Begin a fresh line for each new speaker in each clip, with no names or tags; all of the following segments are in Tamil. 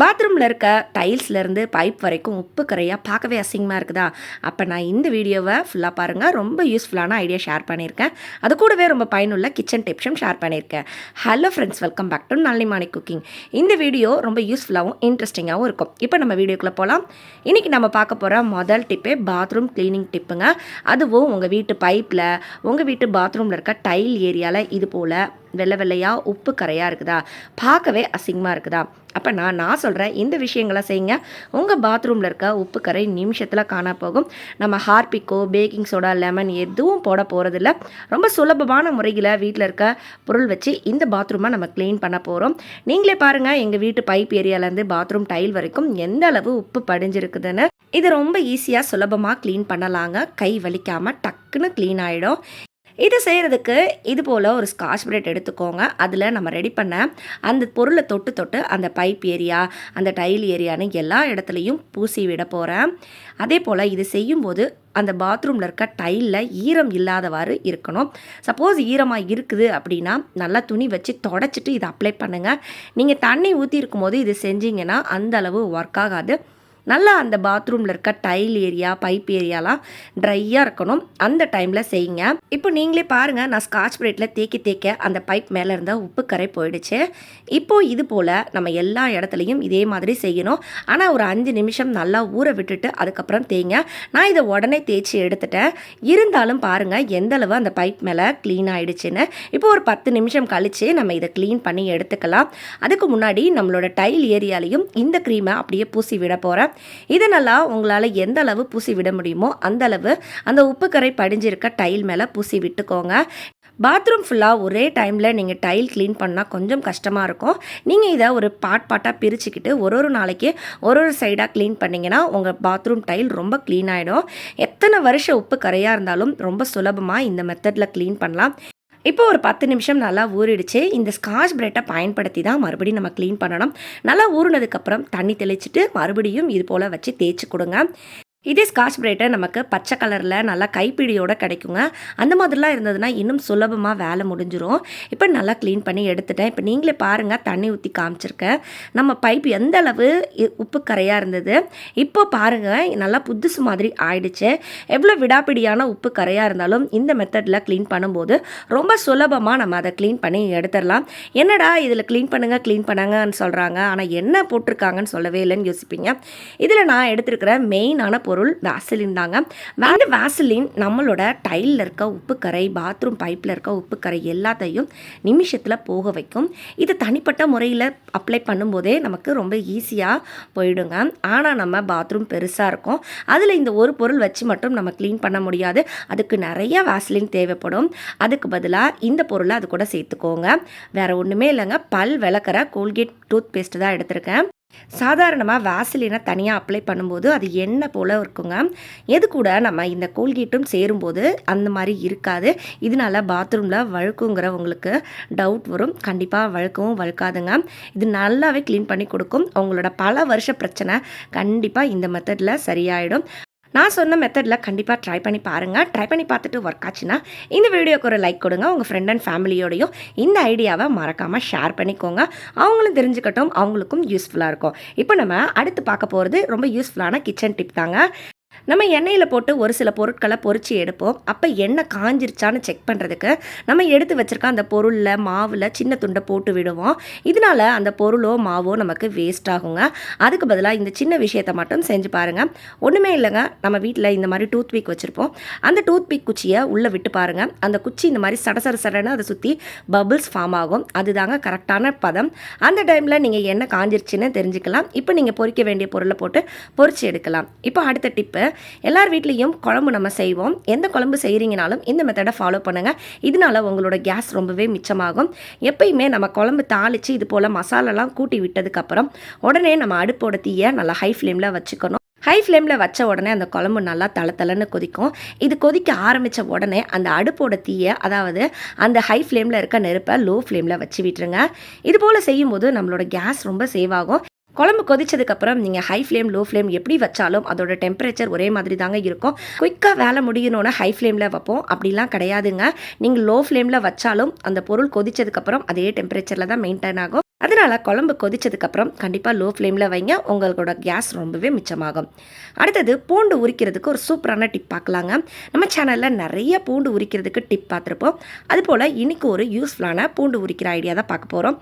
பாத்ரூமில் இருக்க டைல்ஸ்லேருந்து பைப் வரைக்கும் உப்பு கரையாக பார்க்கவே அசிங்கமாக இருக்குதா? அப்போ நான் இந்த வீடியோவை ஃபுல்லாக பாருங்கள் ரொம்ப யூஸ்ஃபுல்லான ஐடியா ஷேர் பண்ணியிருக்கேன். அது கூடவே ரொம்ப பயனுள்ள கிச்சன் டிப்ஸும் ஷேர் பண்ணியிருக்கேன். Hello friends welcome back to Nallimani cooking இந்த வீடியோ ரொம்ப யூஸ்ஃபுல்லாகவும் இன்ட்ரெஸ்டிங்காகவும் இருக்கும். இப்போ நம்ம வீடியோக்குள்ளே போகலாம் இன்றைக்கி நம்ம பார்க்க போகிற முதல் டிப்பே பாத்ரூம் க்ளீனிங் டிப்புங்க அதுவும் உங்கள் வீட்டு பைப்பில் உங்கள் வீட்டு பாத்ரூமில் இருக்க டைல் ஏரியாவில் இது போல் வெள்ளை வெள்ளையாக உப்பு கரையாக இருக்குதா? பார்க்கவே அசிங்கமாக இருக்குதா? அப்போ நான் நான் சொல்கிறேன் இந்த விஷயங்களை செய்யுங்க. உங்கள் பாத்ரூமில் இருக்க உப்பு கரை நிமிஷத்தில் காணா போகும். நம்ம ஹார்பிக்கோ பேக்கிங் சோடா லெமன் எதுவும் போட போகிறதில்ல ரொம்ப சுலபமான முறையில் வீட்டில் இருக்க பொருள் வச்சு இந்த பாத்ரூமை நம்ம க்ளீன் பண்ண போகிறோம் நீங்களே பாருங்கள் எங்கள் வீட்டு பைப் ஏரியாவிலேருந்து பாத்ரூம் டைல் வரைக்கும் எந்த அளவு உப்பு படிஞ்சிருக்குதுன்னு. இது ரொம்ப ஈஸியாக சுலபமாக க்ளீன் பண்ணலாங்க. கை வலிக்காமல் டக்குன்னு க்ளீன் ஆகிடும் இதை செய்கிறதுக்கு இது போல் ஒரு ஸ்காட்ச் பிரெட் எடுத்துக்கோங்க. அதில் நம்ம ரெடி பண்ண அந்த பொருளை தொட்டு தொட்டு அந்த பைப் ஏரியா அந்த டைல் ஏரியான்னு எல்லா இடத்துலையும் பூசி விட போகிறேன் அதே போல் இது செய்யும்போது அந்த பாத்ரூமில் இருக்க டைலில் ஈரம் இல்லாதவாறு இருக்கணும். சப்போஸ் ஈரமாக இருக்குது அப்படின்னா நல்லா துணி வச்சு தொடச்சிட்டு இதை அப்ளை பண்ணுங்கள் நீங்கள் தண்ணி ஊற்றி இருக்கும்போது இது செஞ்சீங்கன்னா அந்த அளவு ஒர்க் ஆகாது. நல்லா அந்த பாத்ரூமில் இருக்க டைல் ஏரியா பைப் ஏரியாலாம் ட்ரையாக இருக்கணும். அந்த டைமில் செய்யுங்க. இப்போ நீங்களே பாருங்கள் நான் ஸ்காட்ச் பிரைட்டில் தேக்கி தேக்க அந்த பைப் மேலே இருந்த உப்பு கரை போயிடுச்சு. இப்போது இது போல் நம்ம எல்லா இடத்துலையும் இதே மாதிரி செய்யணும். ஆனால் ஒரு அஞ்சு நிமிஷம் நல்லா ஊற விட்டுட்டு அதுக்கப்புறம் தேங்க நான் இதை உடனே தேய்ச்சி எடுத்துட்டேன். இருந்தாலும் பாருங்கள் எந்த அளவு அந்த பைப் மேலே க்ளீன் ஆகிடுச்சின்னு இப்போ ஒரு பத்து நிமிஷம் கழித்து நம்ம இதை க்ளீன் பண்ணி எடுத்துக்கலாம். அதுக்கு முன்னாடி நம்மளோட டைல் ஏரியாலையும் இந்த க்ரீமை அப்படியே பூசி விட போகிறேன் இதனெல்லாம் உங்களால் எந்த அளவு பூசி விட முடியுமோ அந்த அளவு அந்த உப்பு கரை படிஞ்சிருக்க டைல் மேலே பூசி விட்டுக்கோங்க. பாத்ரூம் ஃபுல்லாக ஒரே டைமில் நீங்கள் டைல் க்ளீன் பண்ணால் கொஞ்சம் கஷ்டமாக இருக்கும். நீங்கள் இதை ஒரு பாட் பாட்டாக பிரிச்சுக்கிட்டு ஒரு ஒரு நாளைக்கு ஒரு ஒரு சைடாக க்ளீன் பண்ணிங்கன்னா உங்கள் பாத்ரூம் டைல் ரொம்ப க்ளீன் ஆகிடும் எத்தனை வருஷம் உப்பு கரையாக இருந்தாலும் ரொம்ப சுலபமாக இந்த மெத்தடில் க்ளீன் பண்ணலாம். இப்போ ஒரு பத்து நிமிஷம் நல்லா ஊறிடுச்சு. இந்த ஸ்காட்ச் பிரெட்டை பயன்படுத்தி தான் மறுபடியும் நம்ம க்ளீன் பண்ணணும். நல்லா ஊறினதுக்கப்புறம் தண்ணி தெளிச்சிட்டு மறுபடியும் இது போல் வச்சு தேய்ச்சி கொடுங்க. இதே ஸ்காட்ச் பிரைட்டை நமக்கு பச்சை கலரில் நல்லா கைப்பிடியோடு கிடைக்குங்க. அந்த மாதிரிலாம் இருந்ததுன்னா இன்னும் சுலபமாக வேலை முடிஞ்சிடும் இப்போ நல்லா க்ளீன் பண்ணி எடுத்துட்டேன். இப்போ நீங்களே பாருங்கள் தண்ணி ஊற்றி காமிச்சிருக்கேன். நம்ம பைப் எந்த அளவு உப்பு கரையாக இருந்தது? இப்போ பாருங்கள் நல்லா புதுசு மாதிரி ஆயிடுச்சு. எவ்வளோ விடாப்பிடியான உப்பு கரையாக இருந்தாலும் இந்த மெத்தடில் க்ளீன் பண்ணும்போது ரொம்ப சுலபமாக நம்ம அதை க்ளீன் பண்ணி எடுத்துடலாம். என்னடா இதில் க்ளீன் பண்ணுங்கள் க்ளீன் பண்ணாங்கன்னு சொல்கிறாங்க ஆனால் என்ன போட்டிருக்காங்கன்னு சொல்லவே இல்லைன்னு யோசிப்பீங்க. இதில் நான் எடுத்துருக்கிற மெயினான பொருள் வேசலின் தாங்க. வேறு வேசலின் நம்மளோட டைலில் இருக்க உப்புக்கரை பாத்ரூம் பைப்பில் இருக்க உப்புக்கரை எல்லாத்தையும் நிமிஷத்தில் போக வைக்கும். இது தனிப்பட்ட முறையில் அப்ளை பண்ணும்போதே நமக்கு ரொம்ப ஈஸியாக போயிடுங்க. ஆனால் நம்ம பாத்ரூம் பெருசாக இருக்கும். அதில் இந்த ஒரு பொருள் வச்சு மட்டும் நம்ம க்ளீன் பண்ண முடியாது. அதுக்கு நிறைய வேசலின் தேவைப்படும். அதுக்கு பதிலாக இந்த பொருளை அது கூட சேர்த்துக்கோங்க. வேறு ஒன்றுமே இல்லைங்க. பல் விளக்குற கோல்கேட் டூத் பேஸ்ட்டு தான் எடுத்திருக்கேன். சாதாரணமாக வேசலினை தனியாக அப்ளை பண்ணும்போது அது எண்ணெய் போல் இருக்குங்க. எது கூட நம்ம இந்த கோல்கேட்டும் சேரும்போது அந்த மாதிரி இருக்காது. இதனால் பாத்ரூமில் வழுக்குங்கிறவங்களுக்கு டவுட் வரும். கண்டிப்பாக வழுக்கவும் வழுக்காதுங்க. இது நல்லாவே க்ளீன் பண்ணி கொடுக்கும். அவங்களோட பல வருஷ பிரச்சனை கண்டிப்பாக இந்த மெத்தடில் சரியாயிடும். நான் சொன்ன மெத்தடில் கண்டிப்பாக ட்ரை பண்ணி பாருங்கள் ட்ரை பண்ணி பார்த்துட்டு ஒர்க் ஆச்சுன்னா இந்த வீடியோக்கு ஒரு லைக் கொடுங்க. உங்கள் ஃப்ரெண்ட் அண்ட் ஃபேமிலியோடையும் இந்த ஐடியாவை மறக்காமல் ஷேர் பண்ணிக்கோங்க. அவங்களும் தெரிஞ்சுக்கட்டும் அவங்களுக்கும் யூஸ்ஃபுல்லாக இருக்கும். இப்போ நம்ம அடுத்து பார்க்க போகிறது ரொம்ப யூஸ்ஃபுல்லான கிச்சன் டிப் தாங்க. நம்ம எண்ணெயில் போட்டு ஒரு சில பொருட்களை பொறிச்சு எடுப்போம். அப்போ எண்ணெய் காஞ்சிருச்சான்னு செக் பண்ணுறதுக்கு நம்ம எடுத்து வச்சுருக்க அந்த பொருளில் மாவில் சின்ன துண்டை போட்டு விடுவோம். இதனால் அந்த பொருளோ மாவோ நமக்கு வேஸ்ட் ஆகுங்க. அதுக்கு பதிலாக இந்த சின்ன விஷயத்தை மட்டும் செஞ்சு பாருங்கள் ஒன்றுமே இல்லைங்க. நம்ம வீட்டில் இந்த மாதிரி டூத் பீக் வச்சுருப்போம். அந்த டூத் பீக் குச்சியை உள்ளே விட்டு பாருங்கள் அந்த குச்சி இந்த மாதிரி சட சட சடன்னு அதை சுற்றி பபுள்ஸ் ஃபார்ம் ஆகும். அதுதாங்க கரெக்டான பதம். அந்த டைமில் நீங்கள் எண்ணெய் காஞ்சிருச்சுன்னு தெரிஞ்சுக்கலாம். இப்போ நீங்கள் பொறிக்க வேண்டிய பொருளை போட்டு பொறிச்சு எடுக்கலாம். இப்போ அடுத்த டிப்பு எல்லார் வீட்லேயும் குழம்பு நம்ம செய்வோம். எந்த குழம்பு செய்கிறீங்கனாலும் இந்த மெத்தடை ஃபாலோ பண்ணுங்கள் இதனால் உங்களோட கேஸ் ரொம்பவே மிச்சமாகும். எப்பயுமே நம்ம குழம்பு தாளித்து இது போல் மசாலாலாம் கூட்டி விட்டதுக்கப்புறம் உடனே நம்ம அடுப்போட தீயை நல்லா ஹை ஃப்ளேமில் வச்சுக்கணும். ஹை ஃப்ளேமில் வச்ச உடனே அந்த குழம்பு நல்லா தள தளன்னு கொதிக்கும். இது கொதிக்க ஆரம்பித்த உடனே அந்த அடுப்போட தீயை அதாவது அந்த ஹை ஃப்ளேமில் இருக்க நெருப்பை லோ ஃப்ளேமில் வச்சு விட்டுருங்க. இது போல் செய்யும்போது நம்மளோட கேஸ் ரொம்ப சேவ் ஆகும். குழம்பு கொதிச்சதுக்கப்புறம் நீங்கள் ஹை ஃப்ளேம் லோ ஃப்ளேம் எப்படி வச்சாலும் அதோட டெம்பரேச்சர் ஒரே மாதிரி தாங்க இருக்கும் குயிக்காக வேலை முடியணும்னு ஹை ஃப்ளேமில் வைப்போம். அப்படிலாம் கிடையாதுங்க. நீங்கள் லோ ஃப்ளேமில் வச்சாலும் அந்த பொருள் கொதிச்சதுக்கப்புறம் அதே டெம்பரேச்சரில் தான் மெயின்டைன் ஆகும். அதனால் குழம்பு கொதிச்சதுக்கப்புறம் கண்டிப்பாக லோ ஃப்ளேமில் வைங்க. உங்களோட கேஸ் ரொம்பவே மிச்சமாகும். அடுத்தது பூண்டு உரிக்கிறதுக்கு ஒரு சூப்பரான டிப் பார்க்கலாங்க. நம்ம சேனலில் நிறைய பூண்டு உரிக்கிறதுக்கு டிப் பார்த்துருப்போம். அதுபோல் இன்றைக்கி ஒரு யூஸ்ஃபுல்லான பூண்டு உரிக்கிற ஐடியா தான் பார்க்க போகிறோம்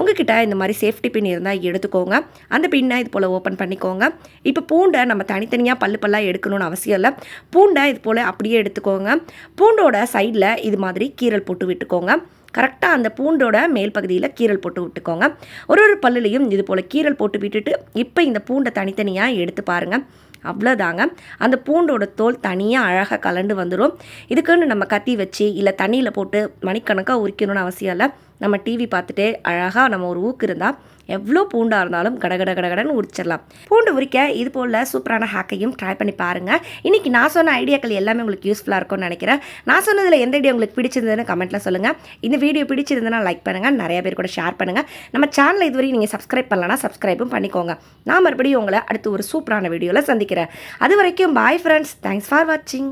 உங்ககிட்ட இந்த மாதிரி சேஃப்டி பின் இருந்தால் எடுத்துக்கோங்க. அந்த பின்னை இது போல் ஓப்பன் பண்ணிக்கோங்க. இப்போ பூண்டை நம்ம தனித்தனியாக பல்லு பல்லாக எடுக்கணும்னு அவசியம் இல்லை. பூண்டை இது போல் அப்படியே எடுத்துக்கோங்க. பூண்டோட சைடில் இது மாதிரி கீரல் போட்டு விட்டுக்கோங்க. கரெக்டாக அந்த பூண்டோட மேல் பகுதியில் கீரல் போட்டு விட்டுக்கோங்க. ஒரு ஒரு பல்லுலையும் இது போல் கீரல் போட்டு விட்டுட்டு இப்போ இந்த பூண்டை தனித்தனியாக எடுத்து பாருங்கள் அவ்வளோதாங்க அந்த பூண்டோட தோல் தனியாக அழகாக கலண்டு வந்துடும் இதுக்குன்னு நம்ம கத்தி வச்சு இல்லை தண்ணியில் போட்டு மணிக்கணக்காக உரிக்கணும்னு அவசியம் இல்லை. நம்ம டிவி பார்த்துட்டே அழகாக நம்ம ஒரு ஊக்கு இருந்தால் எவ்வளோ பூண்டாக இருந்தாலும் கடகட கடகடன்னு உரிச்சிடலாம். பூண்டு உரிக்க இது போல் சூப்பரான ஹேக்கையும் ட்ரை பண்ணி பாருங்கள் இன்றைக்கி நான் சொன்ன ஐடியாக்கள் எல்லாமே உங்களுக்கு யூஸ்ஃபுல்லாக இருக்கும்னு நினைக்கிறேன். நான் சொன்னதில் எந்த ஐடியா உங்களுக்கு பிடிச்சிருந்ததுன்னு கமெண்ட்டில் சொல்லுங்கள் இந்த வீடியோ பிடிச்சிருந்ததுன்னா லைக் பண்ணுங்கள் நிறைய பேர் கூட ஷேர் பண்ணுங்கள் நம்ம சேனலை இதுவரைக்கும் நீங்கள் சப்ஸ்கிரைப் பண்ணலன்னா சப்ஸ்கிரைபும் பண்ணிக்கோங்க. நான் மறுபடியும் உங்களை அடுத்து ஒரு சூப்பரான வீடியோவில் சந்திக்கிறேன். அது வரைக்கும் பாய் ஃப்ரெண்ட்ஸ் தேங்க்ஸ் ஃபார் வாட்சிங்